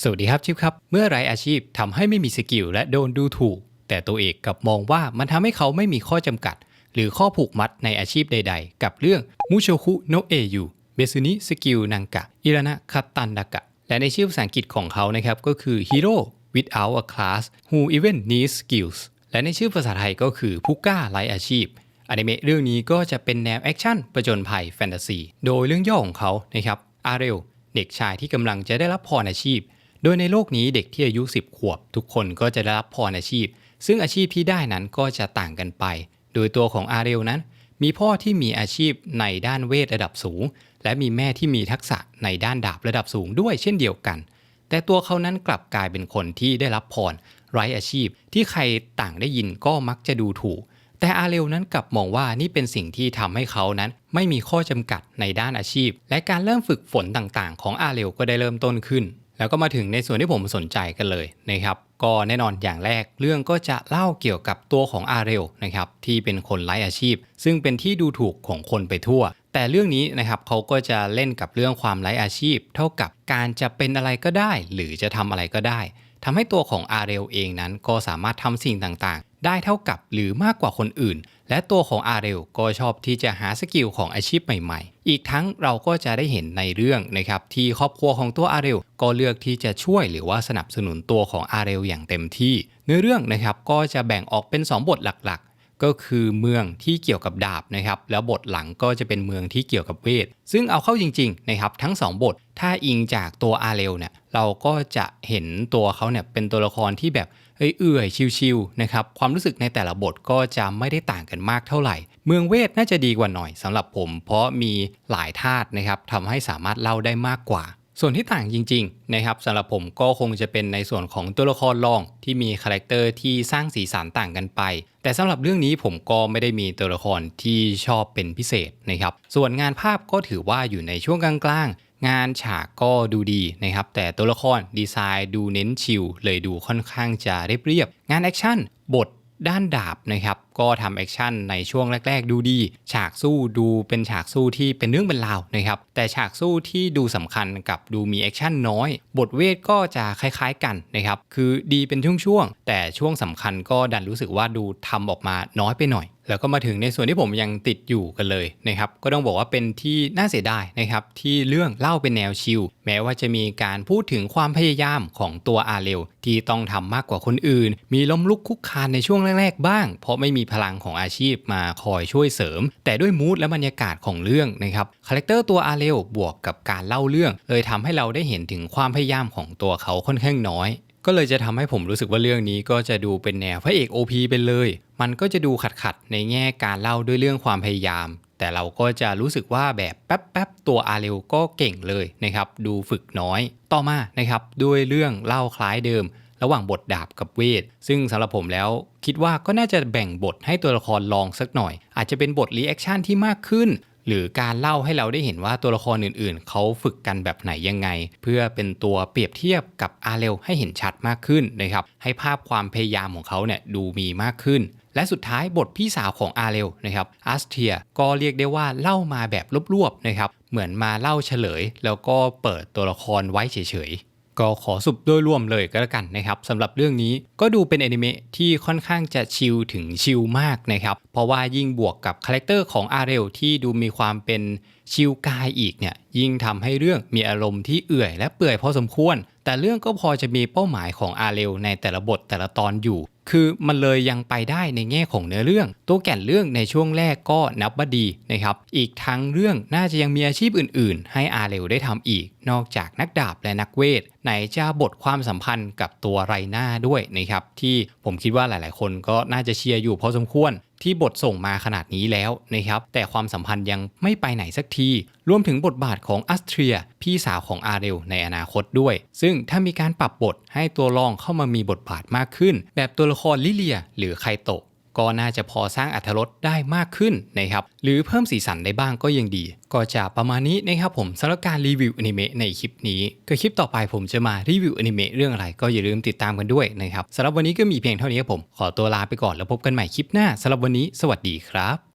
สวัสดีครับชิปครับ เมื่อไรอาชีพทำให้ไม่มีสกิลและโดนดูถูก แต่ตัวเอกกับมองว่ามันทำให้เขาไม่มีข้อจำกัด หรือข้อผูกมัดในอาชีพใด ๆ กับเรื่องมุโชคุโนเอยูเบซุนิสกิลนังกะอิรานะคาตันดากะและในชื่อภาษาอังกฤษของเขานะครับก็คือ Hero without a class who even needs skills และในชื่อภาษาไทยก็คือผู้กล้าไร้อาชีพอนิเมะเรื่องนี้ก็จะเป็นแนวแอคชั่นประจนภัยแฟนตาซีโดยเรื่องย่อของเขานะครับอาเรลเด็กชายที่กำลังจะได้รับพรอาชีพ โดยในโลกนี้เด็กที่อายุ 10 ขวบ ทุกคนก็จะได้รับพรอาชีพ ซึ่งอาชีพที่ได้นั้นก็จะต่างกันไป โดยตัวของอาเรลนั้น มีพ่อที่มีอาชีพในด้านเวทระดับสูง และมีแม่ที่มีทักษะในด้านดาบระดับสูงด้วยเช่นเดียวกัน แต่ตัวเขานั้นกลับกลายเป็นคนที่ได้รับพรไร้อาชีพ ที่ใครต่างได้ยินก็มักจะดูถูก แต่อาเรลนั้นกลับมองว่านี่เป็นสิ่งที่ทำให้เขานั้น ไม่มีข้อจำกัดในด้านอาชีพ และการเริ่มฝึกฝนต่างๆ ของอาเรลก็ได้เริ่มต้นขึ้น แล้วก็มาถึงในส่วนที่ผมสนใจกันเลยนะครับ ก็แน่นอนอย่างแรกเรื่องก็จะเล่าเกี่ยวกับตัวของอาเรลนะครับที่เป็นคนไร้อาชีพ ซึ่งเป็นที่ดูถูกของคนไปทั่ว แต่เรื่องนี้นะครับเขาก็จะเล่นกับเรื่องความไร้อาชีพ เท่ากับการจะเป็นอะไรก็ได้ หรือจะทำอะไรก็ได้ทำให้ตัวของอาเรลเองนั้นก็สามารถทำสิ่งต่างๆ ได้เท่ากับหรือมากกว่าคนอื่นและตัวของอาเรลก็ชอบที่จะหาสกิลของอาชีพใหม่ๆ อีกทั้งเราก็จะได้เห็นในเรื่องนะครับที่ครอบครัวของตัวอาเรลก็เลือกที่จะช่วยหรือว่าสนับสนุนตัวของอาเรลอย่างเต็มที่ เนื้อเรื่องนะครับก็จะแบ่งออกเป็น 2 บทหลักๆก็คือเมืองที่เกี่ยวกับดาบนะครับแล้วบทหลังก็จะเป็นเมืองที่เกี่ยวกับเวท ซึ่งเอาเข้าจริงๆนะครับทั้ง 2 บทถ้าอิงจากตัวอาเรลเนี่ยเราก็จะเห็นตัวเขาเนี่ยเป็นตัวละครที่แบบ เอื่อยๆ ชิวๆนะครับความรู้สึกในแต่ละบทก็จะไม่ได้ต่างกันมากเท่าไหร่ เมืองเวทน่าจะดีกว่าหน่อยสำหรับผม เพราะมีหลายธาตุนะครับทำให้สามารถเล่าได้มากกว่า ส่วนที่ต่างจริงๆนะครับสำหรับผมก็คงจะเป็นในส่วนของตัวละครรอง ที่มีคาแรคเตอร์ที่สร้างสีสันต่างกันไป แต่สำหรับเรื่องนี้ผมก็ไม่ได้มีตัวละครที่ชอบเป็นพิเศษนะครับส่วนงานภาพก็ถือว่าอยู่ในช่วงกลางๆ งานฉากก็ดูดีนะครับ แต่ตัวละครดีไซน์ดูเน้นชิลเลยดูค่อนข้างจะเรียบเรียบ งานแอคชั่นบทด้านดาบนะครับก็ทำแอคชั่นในช่วงแรก ๆ ดูดี ฉากสู้ดูเป็นฉากสู้ที่เป็นเรื่องเป็นราวนะครับแต่ฉากสู้ที่ดูสำคัญกับดูมีแอคชั่นน้อย บทเวทก็จะคล้ายๆกันนะครับคือดีเป็นช่วงๆแต่ช่วงสำคัญก็ดันรู้สึกว่าดูทำออกมาน้อยไปหน่อยแล้วก็มาถึงในส่วนที่ผมยังติดอยู่กันเลยนะครับ ก็ต้องบอกว่าเป็นที่น่าเสียดายนะครับ ที่เรื่องเล่าเป็นแนวชิลแม้ว่าจะมีการพูดถึงความพยายามของตัวอาเรลที่ต้องทำมากกว่าคนอื่น มีล้มลุกคุกคานในช่วงแรกๆบ้าง เพราะไม่มีพลังของอาชีพมาคอยช่วยเสริม แต่ด้วยมูดและบรรยากาศของเรื่องนะครับคาแรคเตอร์ตัวอาเรลบวกกับการเล่าเรื่อง เลยทำให้เราได้เห็นถึงความพยายามของตัวเขาค่อนข้างน้อย ก็เลยจะทำให้ผมรู้สึกว่าเรื่องนี้ก็จะดูเป็นแนวพระเอก OP ไปเลย มันก็จะดูขัดๆในแง่การเล่าด้วยเรื่องความพยายามแต่เราก็จะรู้สึกว่าแบบแป๊บๆ ตัวอาเรลก็เก่งเลยนะครับ ดูฝึกน้อย ต่อมานะครับ ด้วยเรื่องเล่าคล้ายเดิม ระหว่างบทดาบกับเวท ซึ่งสำหรับผมแล้วคิดว่าก็น่าจะแบ่งบทให้ตัวละครลองสักหน่อย อาจจะเป็นบทรีแอคชั่นที่มากขึ้น หรือการเล่าให้เราได้เห็นว่าตัวละครอื่นๆ เขาฝึกกันแบบไหนยังไง เพื่อเป็นตัวเปรียบเทียบกับอาเรลให้เห็นชัดมากขึ้นนะครับให้ภาพความพยายามของเขาเนี่ยดูมีมากขึ้นและสุดท้ายบทพี่สาวของอาเรลนะครับอัสเทียก็เรียกได้ว่าเล่ามาแบบรวบๆนะครับ เหมือนมาเล่าเฉลย แล้วก็เปิดตัวละครไว้เฉย ก็ขอสุบโดยรวมเลยก็แล้วกันนะครับสำหรับเรื่องนี้ก็ดูเป็นอนิเมะที่ค่อนข้างจะชิลถึงชิลมากนะครับ เพราะว่ายิ่งบวกกับคาแรคเตอร์ของอาเรลที่ดูมีความเป็นชิลกายอีกเนี่ยยิ่งทำให้เรื่องมีอารมณ์ที่เอื่อยและเปื่อยพอสมควร แต่เรื่องก็พอจะมีเป้าหมายของอาเรลในแต่ละบทแต่ละตอนอยู่ คือมันเลยยังไปได้ในแง่ของเนื้อเรื่อง ตัวแก่นเรื่องในช่วงแรกก็นับว่าดีนะครับ อีกทั้งเรื่องน่าจะยังมีอาชีพอื่น ๆ ให้อาเรลได้ทำอีก นอกจากนักดาบและนักเวทไหนจะบทความสัมพันธ์กับตัวไรหน้าด้วยนะครับที่ผมคิดว่าหลาย ๆ คนก็น่าจะเชียร์อยู่พอสมควร ที่บทส่งมาขนาดนี้แล้วนะครับ แต่ความสัมพันธ์ยังไม่ไปไหนสักที รวมถึงบทบาทของอัสเทรีย พี่สาวของอาเรลในอนาคตด้วย ซึ่งถ้ามีการปรับบทให้ตัวรองเข้ามามีบทบาทมากขึ้น แบบตัวละครลิเลีย หรือไคโตะ ก็น่าจะพอสร้างอัธรสได้มากขึ้นนะครับหรือเพิ่มสีสันได้บ้างก็ยังดี ก็จะประมาณนี้นะครับผมสำหรับการรีวิวอนิเมะในคลิปนี้ก็คลิปต่อไปผมจะมารีวิวอนิเมะเรื่องอะไรก็อย่าลืมติดตามกันด้วยนะครับสำหรับวันนี้ก็มีเพียงเท่านี้ครับผมขอตัวลาไปก่อนแล้วพบกันใหม่คลิปหน้าสำหรับวันนี้ สวัสดีครับ